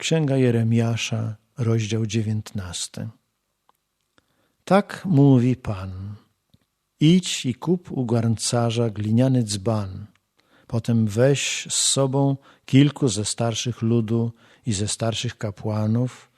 Księga Jeremiasza, rozdział dziewiętnasty. Tak mówi Pan. Idź i kup u garncarza gliniany dzban. Potem weź z sobą kilku ze starszych ludu i ze starszych kapłanów,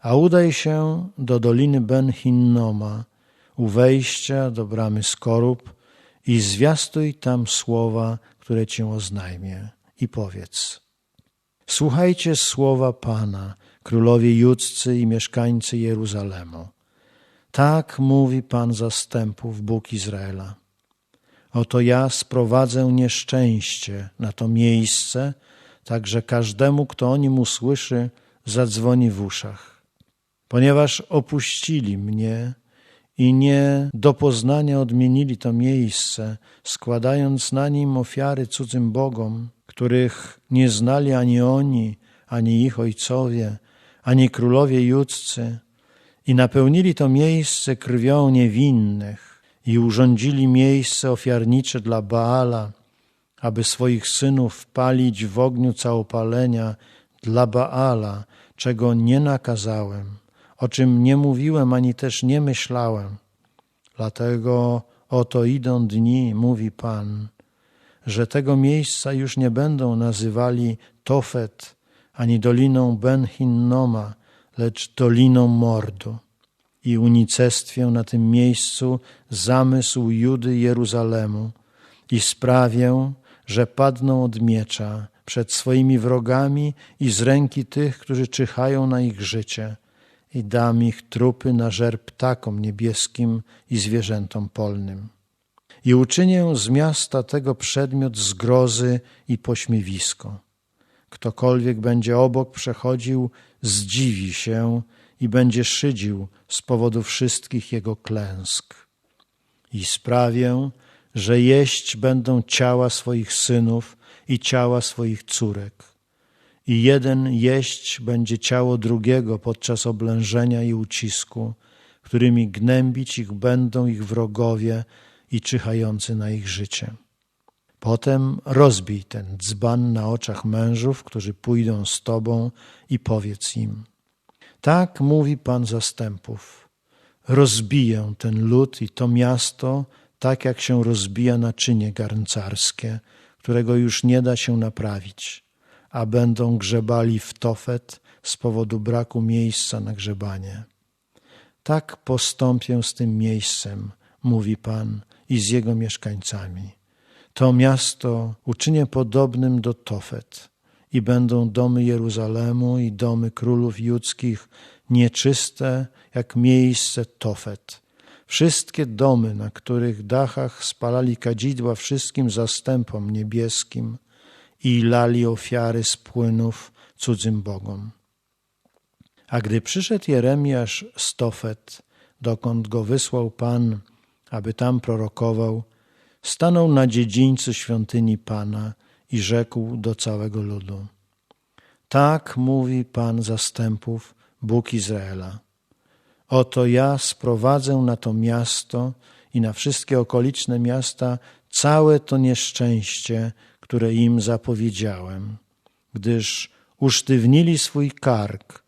a udaj się do doliny Ben Hinnoma, u wejścia do bramy Skorup i zwiastuj tam słowa, które cię oznajmię i powiedz. Słuchajcie słowa Pana, królowie judzcy i mieszkańcy Jeruzalemu. Tak mówi Pan zastępów, Bóg Izraela. Oto ja sprowadzę nieszczęście na to miejsce, tak że każdemu, kto o nim usłyszy, zadzwoni w uszach. Ponieważ opuścili mnie i nie do poznania odmienili to miejsce, składając na nim ofiary cudzym bogom, których nie znali ani oni, ani ich ojcowie, ani królowie judzcy, i napełnili to miejsce krwią niewinnych i urządzili miejsce ofiarnicze dla Baala, aby swoich synów wpalić w ogniu całopalenia dla Baala, czego nie nakazałem, o czym nie mówiłem ani też nie myślałem. Dlatego oto idą dni, mówi Pan, że tego miejsca już nie będą nazywali Tofet ani doliną Ben Hinnoma, lecz doliną mordu. I unicestwię na tym miejscu zamysł Judy Jeruzalemu i sprawię, że padną od miecza przed swoimi wrogami i z ręki tych, którzy czyhają na ich życie i dam ich trupy na żer ptakom niebieskim i zwierzętom polnym. I uczynię z miasta tego przedmiot zgrozy i pośmiewisko. Ktokolwiek będzie obok przechodził, zdziwi się i będzie szydził z powodu wszystkich jego klęsk. I sprawię, że jeść będą ciała swoich synów i ciała swoich córek. I jeden jeść będzie ciało drugiego podczas oblężenia i ucisku, którymi gnębić ich będą ich wrogowie i czyhający na ich życie. Potem rozbij ten dzban na oczach mężów, którzy pójdą z tobą i powiedz im. Tak mówi Pan zastępów. Rozbiję ten lud i to miasto, tak jak się rozbija naczynie garncarskie, którego już nie da się naprawić, a będą grzebali w Tofet z powodu braku miejsca na grzebanie. Tak postąpię z tym miejscem, mówi Pan, i z jego mieszkańcami. To miasto uczynię podobnym do Tofet i będą domy Jeruzalemu i domy królów judzkich nieczyste jak miejsce Tofet. Wszystkie domy, na których dachach spalali kadzidła wszystkim zastępom niebieskim i lali ofiary z płynów cudzym bogom. A gdy przyszedł Jeremiasz z Tofet, dokąd go wysłał Pan, aby tam prorokował, stanął na dziedzińcu świątyni Pana i rzekł do całego ludu. Tak mówi Pan zastępów, Bóg Izraela. Oto ja sprowadzę na to miasto i na wszystkie okoliczne miasta całe to nieszczęście, które im zapowiedziałem, gdyż usztywnili swój kark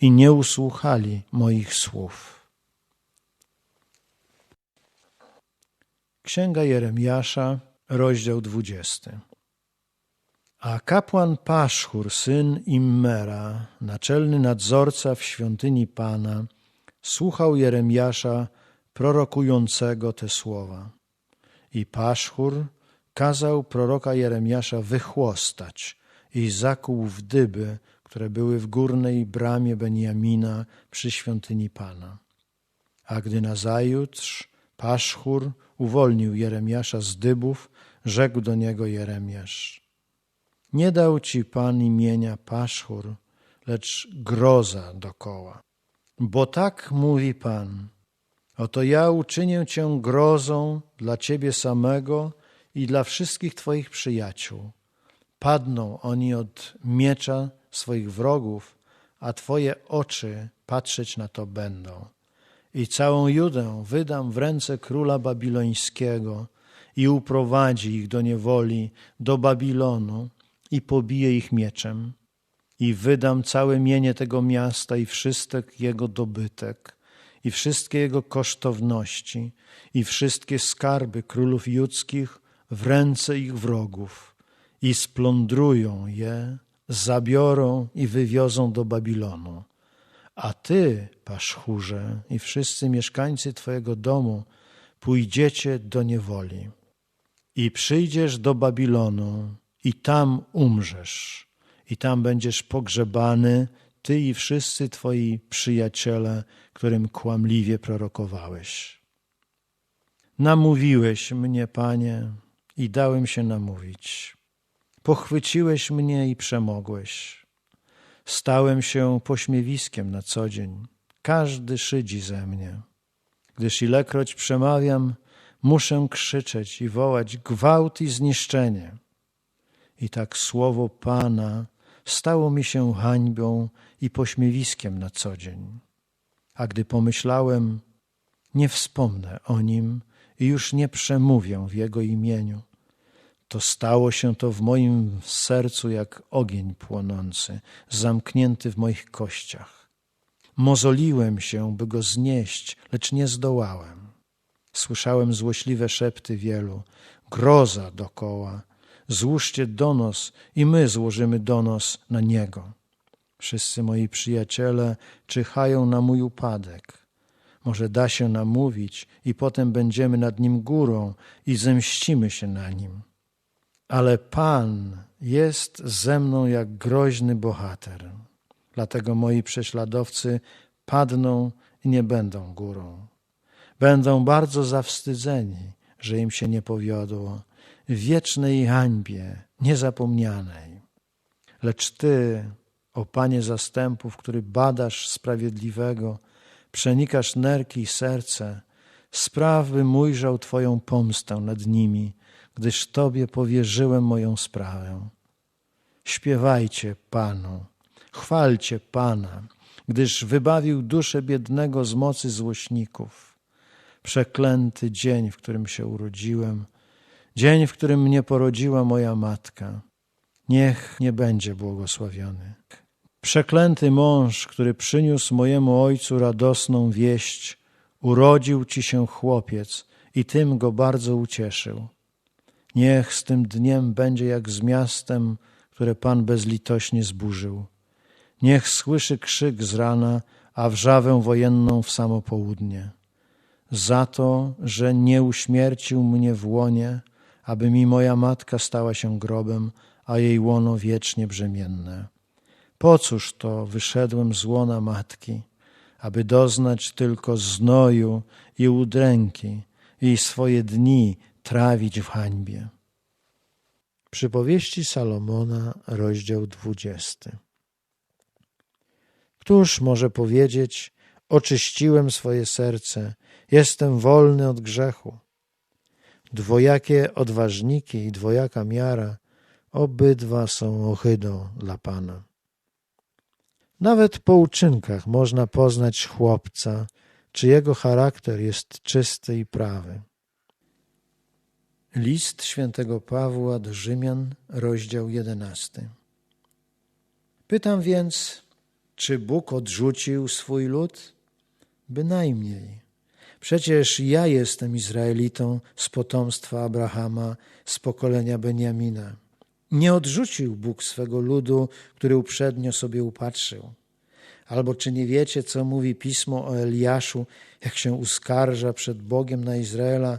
i nie usłuchali moich słów. Księga Jeremiasza, rozdział dwudziesty. A kapłan Paszchur, syn Immera, naczelny nadzorca w świątyni Pana, słuchał Jeremiasza prorokującego te słowa. I Paszchur kazał proroka Jeremiasza wychłostać i zakuł w dyby, które były w górnej bramie Benjamina przy świątyni Pana. A gdy nazajutrz Paszchur uwolnił Jeremiasza z dybów, rzekł do niego Jeremiasz. Nie dał ci Pan imienia Paszchur, lecz groza dokoła. Bo tak mówi Pan, oto ja uczynię cię grozą dla ciebie samego i dla wszystkich twoich przyjaciół. Padną oni od miecza swoich wrogów, a twoje oczy patrzeć na to będą i całą Judę wydam w ręce króla babilońskiego i uprowadzi ich do niewoli, do Babilonu i pobije ich mieczem. i wydam całe mienie tego miasta i wszystek jego dobytek, i wszystkie jego kosztowności, i wszystkie skarby królów judzkich w ręce ich wrogów, i splądrują je, zabiorą i wywiozą do Babilonu. A ty, paszchurze, i wszyscy mieszkańcy twojego domu, pójdziecie do niewoli. I przyjdziesz do Babilonu, i tam umrzesz, i tam będziesz pogrzebany, ty i wszyscy twoi przyjaciele, którym kłamliwie prorokowałeś. Namówiłeś mnie, Panie, i dałem się namówić. Pochwyciłeś mnie i przemogłeś. Stałem się pośmiewiskiem na co dzień. Każdy szydzi ze mnie. Gdyż ilekroć przemawiam, muszę krzyczeć i wołać gwałt i zniszczenie. I tak słowo Pana stało mi się hańbą i pośmiewiskiem na co dzień. A gdy pomyślałem, nie wspomnę o nim i już nie przemówię w jego imieniu, to stało się to w moim sercu jak ogień płonący, zamknięty w moich kościach. Mozoliłem się, by go znieść, lecz nie zdołałem. Słyszałem złośliwe szepty wielu, groza dokoła. Złóżcie donos i my złożymy donos na niego. Wszyscy moi przyjaciele czyhają na mój upadek. Może da się namówić i potem będziemy nad nim górą i zemścimy się na nim. Ale Pan jest ze mną jak groźny bohater. Dlatego moi prześladowcy padną i nie będą górą. Będą bardzo zawstydzeni, że im się nie powiodło, w wiecznej hańbie, niezapomnianej. Lecz Ty, o Panie zastępów, który badasz sprawiedliwego, przenikasz nerki i serce, spraw, bym ujrzał Twoją pomstę nad nimi, gdyż Tobie powierzyłem moją sprawę. Śpiewajcie Panu, chwalcie Pana, gdyż wybawił duszę biednego z mocy złośników. Przeklęty dzień, w którym się urodziłem, dzień, w którym mnie porodziła moja matka. Niech nie będzie błogosławiony. Przeklęty mąż, który przyniósł mojemu ojcu radosną wieść, urodził ci się chłopiec i tym go bardzo ucieszył. Niech z tym dniem będzie jak z miastem, które Pan bezlitośnie zburzył. Niech słyszy krzyk z rana, a wrzawę wojenną w samo południe. Za to, że nie uśmiercił mnie w łonie, aby mi moja matka stała się grobem, a jej łono wiecznie brzemienne. Po cóż to wyszedłem z łona matki, aby doznać tylko znoju i udręki i swoje dni trawić w hańbie. Przypowieści Salomona, rozdział dwudziesty. Któż może powiedzieć, oczyściłem swoje serce, jestem wolny od grzechu? Dwojakie odważniki i dwojaka miara, obydwa są ohydą dla Pana. Nawet po uczynkach można poznać chłopca, czy jego charakter jest czysty i prawy. List świętego Pawła do Rzymian, rozdział jedenasty. Pytam więc, czy Bóg odrzucił swój lud? Bynajmniej. Przecież ja jestem Izraelitą z potomstwa Abrahama, z pokolenia Beniamina. Nie odrzucił Bóg swego ludu, który uprzednio sobie upatrzył. Albo czy nie wiecie, co mówi pismo o Eliaszu, jak się uskarża przed Bogiem na Izraela,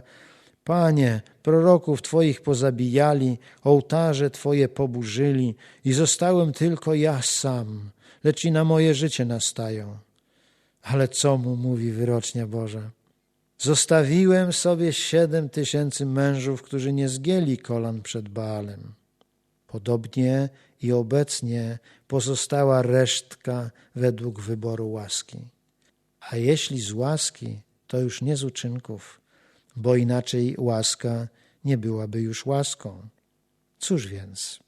Panie, proroków Twoich pozabijali, ołtarze Twoje poburzyli i zostałem tylko ja sam, lecz i na moje życie nastają. Ale co mu mówi wyrocznia Boża? Zostawiłem sobie siedem tysięcy mężów, którzy nie zgięli kolan przed Baalem. Podobnie i obecnie pozostała resztka według wyboru łaski. A jeśli z łaski, to już nie z uczynków – bo inaczej łaska nie byłaby już łaską. Cóż więc?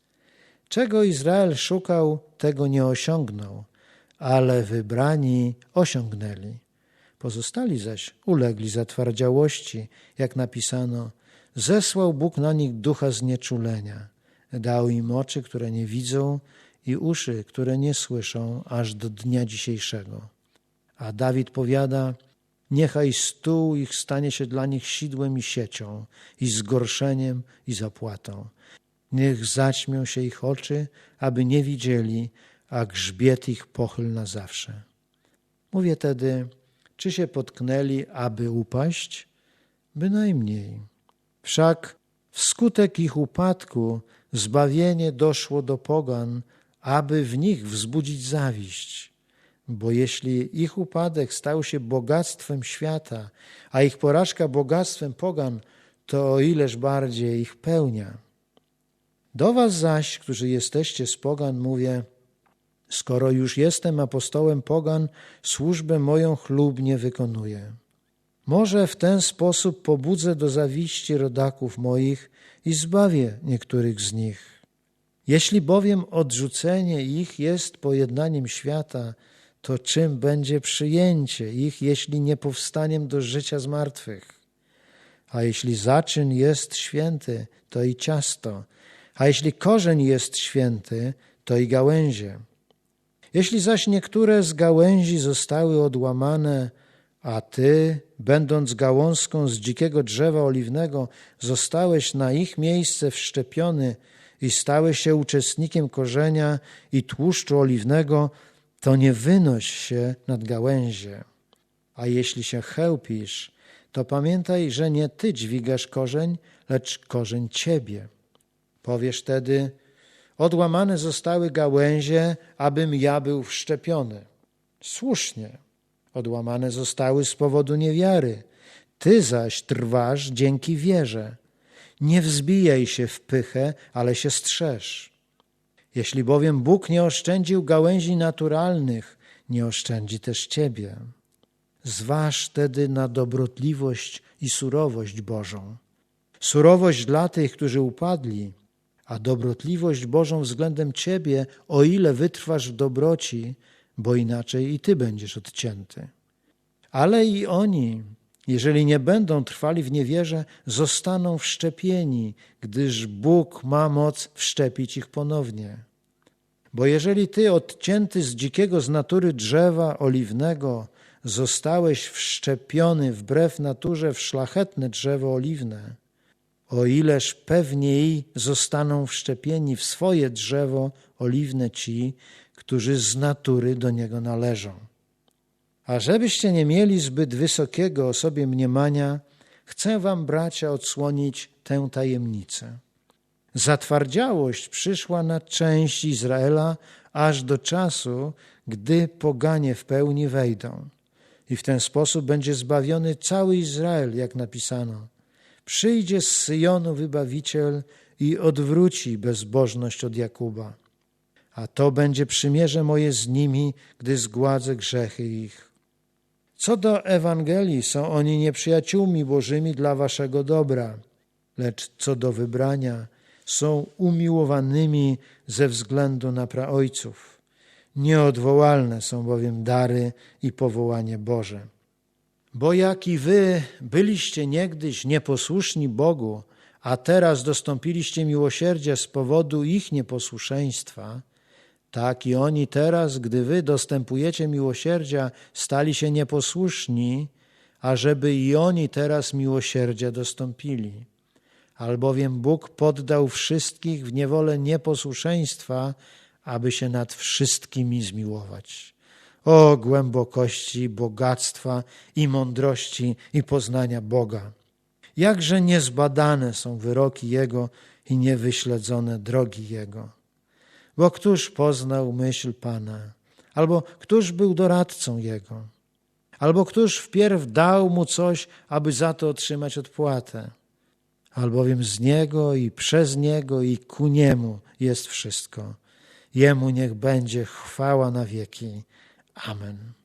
Czego Izrael szukał, tego nie osiągnął, ale wybrani osiągnęli. Pozostali zaś ulegli zatwardziałości, jak napisano, zesłał Bóg na nich ducha znieczulenia, dał im oczy, które nie widzą i uszy, które nie słyszą aż do dnia dzisiejszego. A Dawid powiada, niechaj stół ich stanie się dla nich sidłem i siecią, i zgorszeniem i zapłatą. Niech zaćmią się ich oczy, aby nie widzieli, a grzbiet ich pochyl na zawsze. Mówię tedy, czy się potknęli, aby upaść? Bynajmniej. Wszak wskutek ich upadku zbawienie doszło do pogan, aby w nich wzbudzić zawiść. Bo jeśli ich upadek stał się bogactwem świata, a ich porażka bogactwem pogan, to o ileż bardziej ich pełnia. Do was zaś, którzy jesteście z pogan, mówię, skoro już jestem apostołem pogan, służbę moją chlubnie wykonuję. Może w ten sposób pobudzę do zawiści rodaków moich i zbawię niektórych z nich. Jeśli bowiem odrzucenie ich jest pojednaniem świata, to czym będzie przyjęcie ich, jeśli nie powstaniem do życia z martwych? A jeśli zaczyn jest święty, to i ciasto, a jeśli korzeń jest święty, to i gałęzie. Jeśli zaś niektóre z gałęzi zostały odłamane, a ty, będąc gałązką z dzikiego drzewa oliwnego, zostałeś na ich miejsce wszczepiony i stałeś się uczestnikiem korzenia i tłuszczu oliwnego, to nie wynoś się nad gałęzie. A jeśli się chełpisz, to pamiętaj, że nie ty dźwigasz korzeń, lecz korzeń ciebie. Powiesz tedy, odłamane zostały gałęzie, abym ja był wszczepiony. Słusznie, odłamane zostały z powodu niewiary. Ty zaś trwasz dzięki wierze. Nie wzbijaj się w pychę, ale się strzeż. Jeśli bowiem Bóg nie oszczędził gałęzi naturalnych, nie oszczędzi też ciebie. Zważ tedy na dobrotliwość i surowość Bożą. Surowość dla tych, którzy upadli, a dobrotliwość Bożą względem ciebie, o ile wytrwasz w dobroci, bo inaczej i ty będziesz odcięty. Ale i oni, jeżeli nie będą trwali w niewierze, zostaną wszczepieni, gdyż Bóg ma moc wszczepić ich ponownie. Bo jeżeli ty, odcięty z dzikiego z natury drzewa oliwnego, zostałeś wszczepiony wbrew naturze w szlachetne drzewo oliwne, o ileż pewniej zostaną wszczepieni w swoje drzewo oliwne ci, którzy z natury do niego należą. A żebyście nie mieli zbyt wysokiego o sobie mniemania, chcę wam, bracia, odsłonić tę tajemnicę. Zatwardziałość przyszła na część Izraela aż do czasu, gdy poganie w pełni wejdą. I w ten sposób będzie zbawiony cały Izrael, jak napisano. Przyjdzie z Syjonu wybawiciel i odwróci bezbożność od Jakuba. A to będzie przymierze moje z nimi, gdy zgładzę grzechy ich. Co do Ewangelii, są oni nieprzyjaciółmi Bożymi dla waszego dobra, lecz co do wybrania, są umiłowanymi ze względu na praojców. Nieodwołalne są bowiem dary i powołanie Boże. Bo jak i wy byliście niegdyś nieposłuszni Bogu, a teraz dostąpiliście miłosierdzia z powodu ich nieposłuszeństwa, tak i oni teraz, gdy wy dostępujecie miłosierdzia, stali się nieposłuszni, ażeby i oni teraz miłosierdzia dostąpili. Albowiem Bóg poddał wszystkich w niewolę nieposłuszeństwa, aby się nad wszystkimi zmiłować. O głębokości bogactwa i mądrości i poznania Boga! Jakże niezbadane są wyroki Jego i niewyśledzone drogi Jego. Bo któż poznał myśl Pana? Albo któż był doradcą Jego? Albo któż wpierw dał mu coś, aby za to otrzymać odpłatę? Albowiem z Niego i przez Niego i ku Niemu jest wszystko. Jemu niech będzie chwała na wieki. Amen.